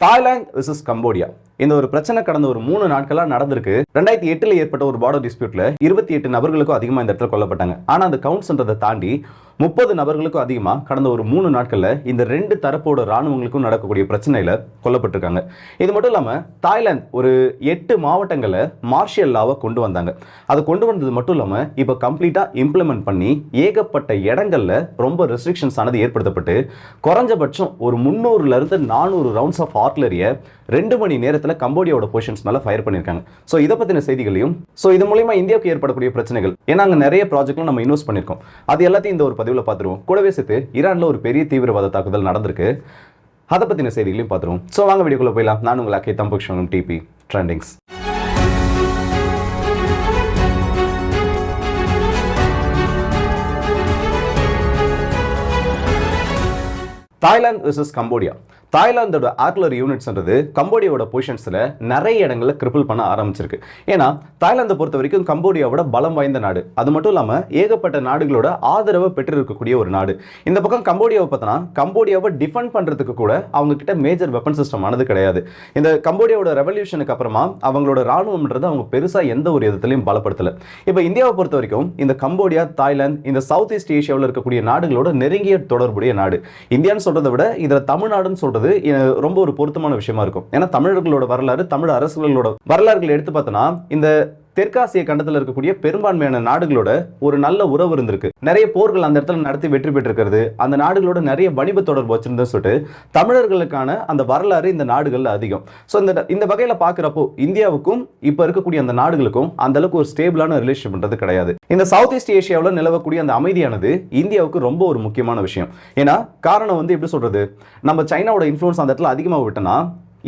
Thailand versus Cambodia இந்த ஒரு பிரச்சனை கடந்த ஒரு மூணு நாட்களாக நடந்திருக்கு. ரெண்டாயிரத்தி எட்டில் ஏற்பட்ட ஒரு பார்டர் டிஸ்பியூட்ல இருபத்தி எட்டு நபர்களுக்கும் அதிகமாக இந்த இடத்துல கொல்லப்பட்டாங்க. ஆனால் அந்த கவுண்ட்ஸ்ன்றதை தாண்டி முப்பது நபர்களுக்கும் அதிகமாக கடந்த ஒரு மூணு நாட்களில் இந்த ரெண்டு தரப்போட ராணுவங்களுக்கும் நடக்கக்கூடிய பிரச்சனையில் கொல்லப்பட்டிருக்காங்க. இது மட்டும் இல்லாமல் தாய்லாந்து ஒரு எட்டு மாவட்டங்களை மார்ஷியல் லாவை கொண்டு வந்தாங்க. அதை கொண்டு வந்தது மட்டும் இல்லாமல் இப்போ கம்ப்ளீட்டாக இம்ப்ளிமெண்ட் பண்ணி ஏகப்பட்ட இடங்களில் ரொம்ப ரெஸ்ட்ரிக்ஷன்ஸ் ஆனது ஏற்படுத்தப்பட்டு குறைஞ்சபட்சம் ஒரு முந்நூறுலேருந்து நானூறு ரவுண்ட்ஸ் ஆஃப் ஆர்ட்லரிய ரெண்டு மணி நேரத்தில் கம்போடியாவோட பொசிஷன்ஸ் மேலே ஃபயர் பண்ணியிருக்காங்க ஸோ இதை பற்றின செய்திகளையும் ஸோ இது மூலயமா இந்தியாவுக்கு ஏற்படக்கூடிய பிரச்சனைகள். ஏன்னா அங்கே நிறைய ப்ராஜெக்ட்லாம் நம்ம இன்வெஸ்ட் பண்ணியிருக்கோம் அது எல்லாத்தையும் இந்த ஒரு பதிவில் பார்த்துருவோம். கூடவே சேர்த்து ஈரானில் ஒரு பெரிய தீவிரவாத தாக்குதல் நடந்திருக்கு. அதை பற்றின செய்திகளையும் பார்த்துருவோம். ஸோ வாங்க வீடியோக்குள்ளே போயிடலாம். நான் உங்கள் அக்கே தம்பக்ஷம் DP trendings Thailand versus Cambodia. தாய்லாந்தோட artillery யூனிட்ஸ்ன்றது கம்போடியாவோட பொசிஷன்ஸில் நிறைய இடங்களில் கிரிப்பிள் பண்ண ஆரம்பிச்சிருக்கு. ஏன்னா தாய்லாந்தை பொறுத்த வரைக்கும் கம்போடியாவோட பலம் வாய்ந்த நாடு. அது மட்டும் இல்லாமல் ஏகப்பட்ட நாடுகளோட ஆதரவை பெற்றிருக்கக்கூடிய ஒரு நாடு. இந்த பக்கம் கம்போடியாவை பார்த்தோன்னா கம்போடியாவை டிஃபெண்ட் பண்ணுறதுக்கு கூட அவங்க கிட்ட மேஜர் வெப்பன் சிஸ்டம் ஆனது கிடையாது. இந்த கம்போடியாவோட ரெவல்யூஷனுக்கு அப்புறமா அவங்களோட ராணுவம்ன்றது அவங்க பெருசாக எந்த ஒரு விதத்துலையும் பலப்படுத்தலை. இப்போ இந்தியாவை பொறுத்த வரைக்கும் இந்த கம்போடியா தாய்லாந்து இந்த சவுத் ஈஸ்ட் ஏஷியாவில் இருக்கக்கூடிய நாடுகளோட நெருங்கிய தொடர்புடைய நாடு. இந்தியான்னு சொல்றதை விட இதில் தமிழ்நாடுன்னு சொல்கிறது அஹ், ரொம்ப ஒரு பொருத்தமான விஷயமா இருக்கும். ஏன்னா தமிழர்களோட வரலாறு தமிழ் அரசுகளோட வரலாறுகளை எடுத்து பார்த்தோன்னா இந்த தெற்காசிய கண்டத்தில் இருக்கக்கூடிய பெரும்பான்மையான நாடுகளோட ஒரு நல்ல உறவு இருந்திருக்கு. நிறைய போர்கள் அந்த இடத்துல நடத்தி வெற்றி பெற்றிருக்கிறது. அந்த நாடுகளோட நிறைய வணிப தொடர்பு வச்சிருந்தது சொல்லிட்டு தமிழர்களுக்கான அந்த வரலாறு இந்த நாடுகளில் அதிகம். ஸோ இந்த இந்த வகையில் பார்க்குறப்போ இந்தியாவுக்கும் இப்போ இருக்கக்கூடிய அந்த நாடுகளுக்கும் அந்த அளவுக்கு ஒரு ஸ்டேபிளான ரிலேஷன் பண்ணுறது கிடையாது. இந்த சவுத் ஈஸ்ட் ஏஷியாவில் நிலவக்கூடிய அந்த அமைதியானது இந்தியாவுக்கு ரொம்ப ஒரு முக்கியமான விஷயம். ஏன்னா காரணம் வந்து எப்படி சொல்கிறது நம்ம சைனாவோட இன்ஃப்ளூன்ஸ் அந்த இடத்துல அதிகமாக விட்டோம்னா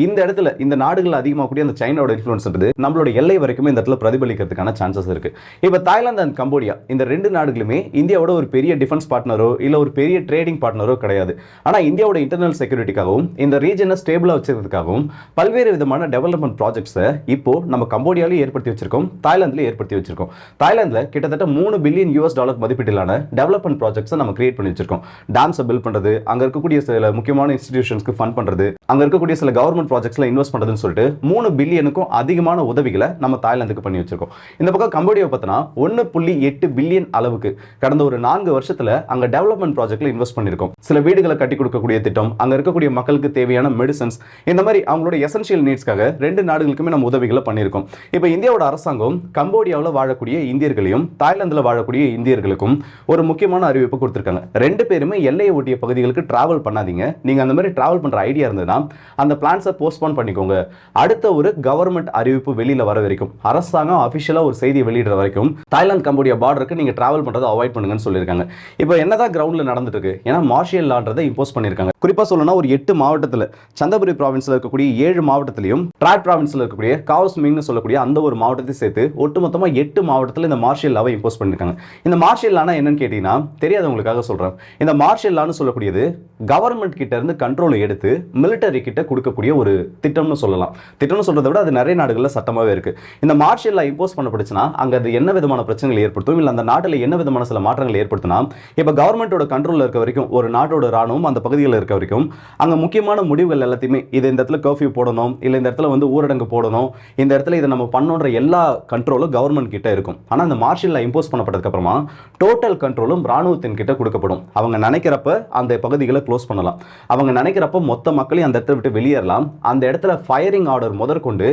இந்த இடத்துல இந்த நாடுகள் அதிகமாக கூடிய அந்த சைனாவோட இன்ஃப்ளூன்ஸ்ன்றது நம்மளோட எல்லை வரைக்குமே இந்த இடத்துல பிரதிபலிக்கிறதுக்கான சான்சஸ் இருக்கு. இப்போ தாய்லாந்து அண்ட் கம்போடியா இந்த ரெண்டு நாடுகளுமே இந்தியாவோட ஒரு பெரிய டிஃபென்ஸ் பார்ட்னரோ இல்லை ஒரு பெரிய ட்ரேடிங் பார்ட்னரோ கிடையாது. ஆனால் இந்தியாவோட இன்டர்னல் செக்யூரிட்டிக்காகவும் இந்த ரீஜனை ஸ்டேபிளாக வச்சிருக்கிறதுக்காகவும் பல்வேறு விதமான டெவலப்மெண்ட் ப்ராஜெக்ட்ஸை இப்போ நம்ம கம்போடியாலையும் ஏற்படுத்தி வச்சிருக்கோம் தாய்லாந்துலேயே ஏற்படுத்தி வச்சிருக்கோம். தாய்லாந்தில் கிட்டத்தட்ட மூணு பில்லியன் யூஎஸ் டாலர் மதிப்பீட்டிலான டெவலப்மெண்ட் ப்ராஜெக்ட்ஸை நம்ம கிரியேட் பண்ணி வச்சிருக்கோம். டேம்ஸை பில்ட் பண்ணுறது அங்கே இருக்கக்கூடிய சில முக்கியமான இன்ஸ்டிடியூஷன்ஸ்க்கு ஃபண்ட் பண்ணுறது அங்கே இருக்கக்கூடிய சில கவர்மெண்ட் ப்ராஜெக்ட்ஸ்ல இன்வெஸ்ட் பண்ணுறதுன்னு சொல்லிட்டு மூணு பில்லியனுக்கும் அதிகமான உதவிகளை நம்ம தாய்லாந்துக்கு பண்ணி வச்சிருக்கோம். இந்த பக்கம் கம்போடியாவை பார்த்தோன்னா ஒன்று புள்ளி எட்டு பில்லியன் அளவுக்கு கடந்த ஒரு நான்கு வருஷத்துல அங்கே டெவலப்மெண்ட் ப்ராஜெக்ட்டில் இன்வெஸ்ட் பண்ணியிருக்கோம் சில வீடுகளை கட்டி கொடுக்கக்கூடிய திட்டம் அங்க இருக்கக்கூடிய மக்களுக்கு தேவையான மெடிசன்ஸ் இந்த மாதிரி அவங்களோட எசென்ஷியல் நீட்ஸ்க்காக ரெண்டு நாடுகளுக்குமே நம்ம உதவிகளை பண்ணியிருக்கோம் இப்போ இந்தியாவோட அரசாங்கம் கம்போடியாவில் வாழக்கூடிய இந்தியர்களையும் தாய்லாந்தில் வாழக்கூடிய இந்தியர்களுக்கும் ஒரு முக்கியமான அறிவிப்பு கொடுத்துருக்காங்க. ரெண்டு பேருமே எல்லையை ஒட்டிய பகுதிகளுக்கு டிராவல் பண்ணாதீங்க. நீங்க அந்த மாதிரி டிராவல் பண்ற ஐடியா இருந்ததுன்னா அந்த பிளான்ஸை போஸ்ட்போன் பண்ணிக்கோங்க. அடுத்த ஒரு கவர்மெண்ட் அறிவிப்பு வெளியில் வர வரைக்கும் அரசாங்கம் அஃபிஷியலாக ஒரு செய்தி வெளியிடுற வரைக்கும் தாய்லாந்து கம்போடியா பார்டருக்கு நீங்கள் ட்ராவல் பண்ணுறதை அவாய்ட் பண்ணுங்கன்னு சொல்லியிருக்காங்க. இப்போ என்னதான் கிரவுண்டில் நடந்துட்டு இருக்கு ஏன்னா மார்ஷியல் லான்றதை இம்போஸ் பண்ணியிருக்காங்க. குறிப்பாக சொல்லணும்னா ஒரு எட்டு மாவட்டத்தில் சந்தபுரி ப்ராவின்ஸில் இருக்கக்கூடிய ஏழு மாவட்டத்திலையும் ட்ராட் ப்ராவின்ஸில் இருக்கக்கூடிய காவஸ்மிங்னு சொல்லக்கூடிய அந்த ஒரு மாவட்டத்தை சேர்த்து ஒட்டுமொத்தமாக எட்டு மாவட்டத்தில் இந்த மார்ஷியல் லாவை இம்போஸ் பண்ணியிருக்காங்க. இந்த மார்ஷியல் லானா என்னன்னு கேட்டிங்கன்னா தெரியாதவங்களுக்காக சொல்கிறேன் இந்த மார்ஷியல் லான்னு சொல்லக்கூடியது கவர்மெண்ட் கிட்ட இருந்து கண்ட்ரோலை எடுத்து மிலிட்டரி கிட்ட கொடுக்கக்கூடிய ஒரு திட்டம்னு சொல்லலாம். திட்டம்னு சொல்றதை விட அது நிறைய நாடுகளில் சட்டமாகவே இருக்கு. இந்த மார்ஷியல் லா இம்போஸ் பண்ணப்படுச்சுன்னா அங்கே அது என்ன விதமான பிரச்சனைகள் ஏற்படுத்தும்? இல்லை அந்த நாட்டில் என்ன விதமான சில மாற்றங்கள் ஏற்படுத்தினா இப்போ கவர்மெண்ட்டோட கண்ட்ரோலில் இருக்க வரைக்கும் ஒரு நாட்டோட ராணுவம் அந்த பகுதியில் இருக்க வரைக்கும் அங்கே முக்கியமான முடிவுகள் எல்லாத்தையுமே இது இந்த இடத்துல கர்ஃபியூ போடணும் இல்லை இந்த இடத்துல வந்து ஊரடங்கு போடணும் இந்த இடத்துல இதை நம்ம பண்ணோன்ற எல்லா கண்ட்ரோலும் கவர்மெண்ட் கிட்ட இருக்கும். ஆனால் அந்த மார்ஷியல் இம்போஸ் பண்ணப்பட்டதுக்கப்புறமா டோட்டல் கண்ட்ரோலும் ராணுவத்தின் கிட்ட கொடுக்கப்படும். அவங்க நினைக்கிறப்ப அந்த பகுதிகளை க்ளோஸ் பண்ணலாம். அவங்க நினைக்கிறப்ப மொத்த மக்களையும் அந்த இடத்த விட்டு வெளியேறலாம். அந்த இடத்துல ஃபயரிங் ஆர்டர் முதற்கொண்டு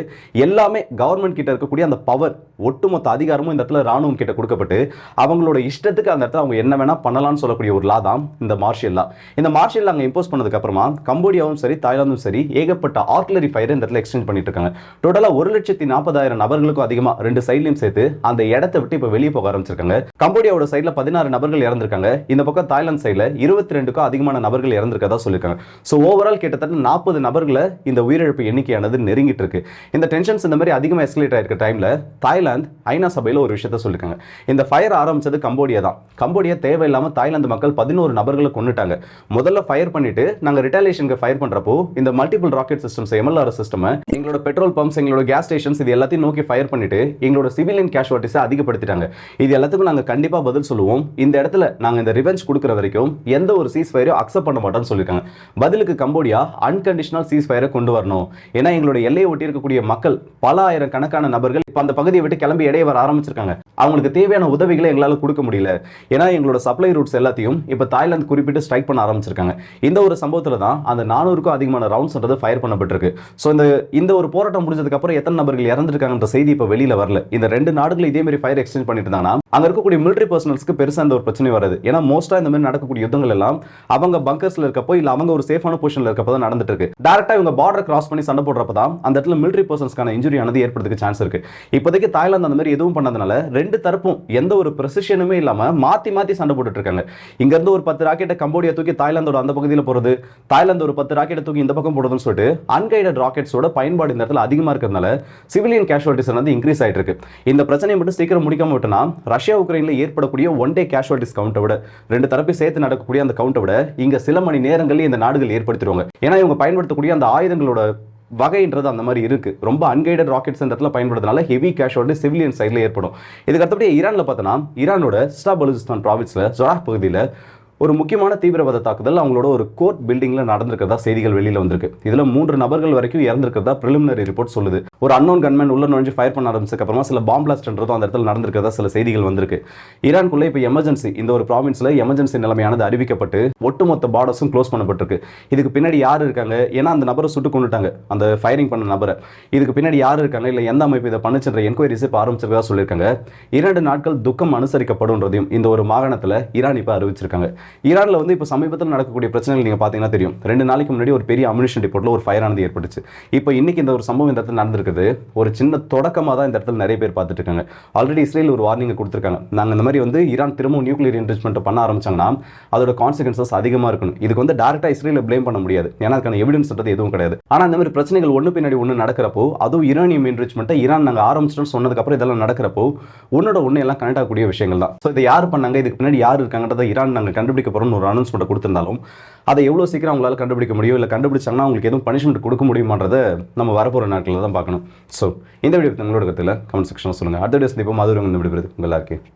எல்லாமே கவர்மெண்ட் கிட்ட இருக்கக்கூடிய அந்த பவர் ஒட்டுமொத்த அதிகாரமும் இந்த இடத்துல ராணுவம் கிட்ட கொடுக்கப்பட்டு அவங்களோட இஷ்டத்துக்கு அந்த இடத்துல அவங்க என்ன வேணா பண்ணலாம்னு சொல்லக்கூடிய ஒரு லா தான் இந்த மார்ஷியல் லா இந்த மார்ஷியல் அங்கே இம்போஸ் பண்ணதுக்கு அப்புறமா கம்போடியாவும் சரி தாய்லாந்தும் சரி ஏகப்பட்ட ஆர்ட்லரி ஃபயர் இந்த இடத்துல எக்ஸ்டென்ட் பண்ணிட்டு இருக்காங்க. டோட்டலாக ஒரு லட்சத்தி நாற்பதாயிரம் நபர்களுக்கும் அதிகமாக ரெண்டு சைட்லையும் சேர்த்து அந்த இடத்தை விட்டு இப்போ வெளியே போக ஆரம்பிச்சிருக்காங்க. கம்போடியாவோட சைடில் பதினாறு நபர்கள் இறந்திருக்காங்க. இந்த பக்கம் தாய்லாந்து சைடில் இருபத்தி ரெண்டுக்கும் அதிகமான நபர்கள் இறந்திருக்கதா சொல்லியிருக்காங்க ஸோ ஓவரால் கிட்டத்தட்ட நாற்பது நபர்களை இந்த உயிரிழப்பு எண்ணிக்கையானது நெருங்கிட்டு இருக்கு. இந்த டென்ஷன்ஸ் இந்த மாதிரி அதிகமாக எஸ்கலேட் ஆயிருக்க டைமில் தாய்லாந்து ஐநா சபையில் ஒரு விஷயத்த சொல்லியிருக்காங்க இந்த ஃபயர் ஆரம்பிச்சது கம்போடியா தான். கம்போடியா தேவையில்லாமல் தாய்லாந்து மக்கள் பதினோரு நபர்களை கொண்டுட்டாங்க முதல்ல ஃபயர் பண்ணிட்டு நாங்கள் ரிட்டாலியேஷனுக்கு ஃபயர் பண்ணுறப்போ இந்த multiple rocket systems MLR system எங்களோட பெட்ரோல் பம்ப்ஸ் எங்களோட கேஸ் ஸ்டேஷன்ஸ் இது எல்லாத்தையும் நோக்கி ஃபயர் பண்ணிட்டு எங்களோட சிவிலியன் கேஷுவாலிட்டிஸை அதிகப்படுத்திட்டாங்க. இது எல்லாத்துக்கும் நாங்கள் கண்டிப்பாக பதில் சொல்லுவோம். இந்த இடத்துல நாங்கள் இந்த ரிவெஞ்ச் கொடுக்குற வரைக்கும் எந்த ஒரு சீஸ் ஃபயரையும் அக்செப்ட் பண்ண மாட்டோம்னு சொல்லியிருக்காங்க பதிலுக்கு கம்போடியா அன்கண்டிஷனல் சீஸ் ஃபயரை கொண்டு வரணும். ஏன்னா எங்களுடைய எல்லையை ஒட்டி இருக்கக்கூடிய மக்கள் பல ஆயிரம் கணக்கான நபர்கள் இப்போ அந்த பகுதியை விட்டு கிளம்பி இடையே வர ஆரம்பிச்சிருக்காங்க. அவங்களுக்கு தேவையான உதவிகளை எங்களால் கொடுக்க முடியல. ஏன்னா எங்களோட சப்ளை ரூட்ஸ் எல்லாத்தையும் இப்போ தாய்லாந்து குறிப்பிட்டு ஸ்ட்ரைக் பண்ண ஆரம்பிச்சிருக்காங்க. இந்த ஒரு சம்பவத்தில் தான் அந்த நானூறுக்கும் அதிகமான ரவுண்ட்ஸ்ன்றது ஃபயர் பண்ணப்பட்டிருக்கு. ஸோ இந்த இந்த ஒரு போராட்டம் முடிஞ்சதுக்கு அப்புறம் எத்தனை நபர்கள் இறந்துருக்காங்கன்ற செய்தி இப்போ வெளியில வரல. இந்த ரெண்டு நாடுகளும் இதே மாதிரி ஃபயர் எக்ஸ்சேஞ்ச் பண்ணிட்டு இருந்தாங்கன்னா அங்க இருக்கக்கூடிய மிலிட்டரி பர்சனல்ஸ்க்கு பெருசா அந்த ஒரு பிரச்சனை வராது. ஏன்னா மோஸ்ட்டாக இந்த மாதிரி நடக்கக்கூடிய யுத்தங்கள் எல்லாம் அவங்க பங்கர்ஸ்ல இருக்கப்போ இல்ல அவங்க ஒரு சேஃபான பொசிஷனில் இருக்கப்போ தான் நடந்துட்டு இருக்கு. டேரக்டா இவங்க பார்டர் கிராஸ் பண்ணி சண்டை போடுறப்ப தான் அந்த இடத்துல மிலிட்ரி பர்சன்ஸ்க்கான இன்ஜுரி ஆனது ஏற்படுறதுக்கு சான்ஸ் இருக்கு. இப்போதைக்கு தாய்லாந்து அந்த மாதிரி எதுவும் பண்ணதுனால ரெண்டு தரப்பும் எந்த ஒரு ப்ரெசிஷனுமே இல்லாம மாத்தி மாத்தி சண்டை போட்டுட்டு இருக்காங்க. இங்கிருந்து ஒரு பத்து ராக்கெட்டை கம்போடியா தூக்கி தாய்லாந்தோட அந்த பகுதியில் போறது தாய்லாந்து ஒரு பத்து ராக்கெட்டை தூக்கி இந்த பக்கம் போடுறதுன்னு சொல்லிட்டு அன்கைடட் ராக்கெட்ஸோட பயன்பாடு இந்த இடத்துல அதிகமா இருக்கிறதுனால சிவிலியன் கேஷுவாலிட்டிஸ் வந்து இன்க்ரீஸ் ஆயிட்டு இருக்கு. இந்த பிரச்சனையை மட்டும் சீக்கிரம் முடிக்காம விட்டோம்னா ரஷ்யா உக்ரைன்ல ஏற்படக்கூடிய ஒன் டே கேஷுவாலிட்டிஸ் கவுண்டை விட ரெண்டு தரப்பையும் சேர்த்து நடக்கக்கூடிய அந்த கவுண்டை விட இங்க சில மணி நேரங்களில் இந்த நாடுகள் ஏற்படுத்திடுவாங்க. ஏன்னா இவங்க பயன்படுத்தக்கூடிய அந்த ஆயுத ஆயுதங்களோட வகைன்றது அந்த மாதிரி இருக்கு. ரொம்ப அன்கைடட் ராக்கெட்ஸ் இந்த இடத்துல பயன்படுறதுனால ஹெவி கேஷோட சிவிலியன் சைடில் ஏற்படும். இதுக்கு அடுத்தபடி ஈரானில் பார்த்தோன்னா ஈரானோட ஸ்டா பலுசிஸ்தான் ப்ராவின்ஸில் ஜொராக் பகுதியில் ஒரு முக்கியமான தீவிரவாத தாக்குதல் அவங்களோட ஒரு கோர்ட் பில்டிங்ல நடந்திருக்கிறதா செய்திகள் வெளியில வந்திருக்கு. இதுல மூன்று நபர்கள் வரைக்கும் இறந்திருக்கிறதா பிரிலிமினரி ரிப்போர்ட் சொல்லுது. ஒரு அன்னோன் கன்மேன் உள்ள நுழைஞ்சு ஃபயர் பண்ண ஆரம்பிச்சதுக்கு அப்புறமா சில பாம் பிளாஸ்ட்ன்றதும் அந்த இடத்துல நடந்திருக்கிறதா சில செய்திகள் வந்திருக்கு. ஈரானுக்குள்ள இப்போ எமர்ஜென்சி இந்த ஒரு ப்ராவின்ஸ்ல எமர்ஜென்சி நிலைமையானது அறிவிக்கப்பட்டு ஒட்டுமொத்த பார்டர்ஸும் க்ளோஸ் பண்ணப்பட்டிருக்கு. இதுக்கு பின்னாடி யார் இருக்காங்க? ஏன்னா அந்த நபரை சுட்டு கொண்டுட்டாங்க அந்த ஃபயரிங் பண்ண நபரை. இதுக்கு பின்னாடி யார் இருக்காங்க? இல்லை எந்த அமைப்பு இதை பண்ணுச்சுன்ற என்கொயரிஸ் இப்போ ஆரம்பிச்சிருக்கதா சொல்லியிருக்காங்க. இரண்டு நாட்கள் துக்கம் அனுசரிக்கப்படும்ன்றதையும் இந்த ஒரு மாகாணத்தில் ஈரான் இப்போ அறிவிச்சிருக்காங்க. ஈரானில் வந்து இப்போ சமீபத்தில் நடக்கக்கூடிய பிரச்சனைகள் நீங்கள் பார்த்தீங்கன்னா தெரியும். ரெண்டு நாளைக்கு முன்னாடி ஒரு பெரிய அம்யூனிஷன் டிப்போட்டில் ஒரு ஃபயர் ஆனது ஏற்பட்டுச்சு. இப்போ இன்னைக்கு இந்த ஒரு சம்பவம் இந்த இடத்துல நடந்திருக்குது. ஒரு சின்ன தொடக்கமாக தான் இந்த இடத்துல நிறைய பேர் பார்த்துட்டு இருக்காங்க. ஆல்ரெடி இஸ்ரேல் ஒரு வார்னிங்கை கொடுத்துருக்காங்க. நாங்கள் இந்த மாதிரி வந்து ஈரான் திரும்பவும் நியூக்ளியர் என்ரிச்மெண்ட் பண்ண ஆரம்பிச்சாங்கன்னா அதோட கான்சிக்வன்சஸ் அதிகமாக இருக்கணும். இதுக்கு வந்து டேரெக்டாக இஸ்ரேல ப்ளேம் பண்ண முடியாது. ஏன்னா அதுக்கான எவிடன்ஸ்ன்றது எதுவும் கிடையாது. ஆனால் இந்த மாதிரி பிரச்சனைகள் ஒன்று பின்னாடி ஒன்று நடக்கிறப்போ அதுவும் ஈரானியம் என்ரிச்மெண்ட்டை ஈரான் நாங்கள் ஆரம்பிச்சிட்டோம்னு சொன்னதுக்கப்புறம் இதெல்லாம் நடக்கிறப்போ ஒன்னோட ஒன்று எல்லாம் கனெக்ட் ஆகக்கூடிய விஷயங்கள் தான். ஸோ இதை யார் பண்ணாங்க? இதுக்கு பின்னாடி யார் இருக்காங்கன்றதை ஈரான் நாங்கள் கண்டுபிடிக்க போகிறோம்னு ஒரு அனௌன்ஸ்மெண்ட் கொடுத்துருந்தாலும் அதை எவ்வளோ சீக்கிரம் அவங்களால கண்டுபிடிக்க முடியும்? இல்லை கண்டுபிடிச்சாங்கன்னா அவங்களுக்கு எதுவும் பனிஷ்மெண்ட் கொடுக்க முடியுமான்றதை நம்ம வரப்போகிற நாட்களில் தான் பார்க்கணும். ஸோ இந்த வீடியோ உங்களோட கருத்தில் கமெண்ட் செக்ஷனில் சொல்லுங்கள் அடுத்த வீடியோ சந்திப்போம். அது இந்த விடுபடுது உங்கள் எல்லாருக்கும்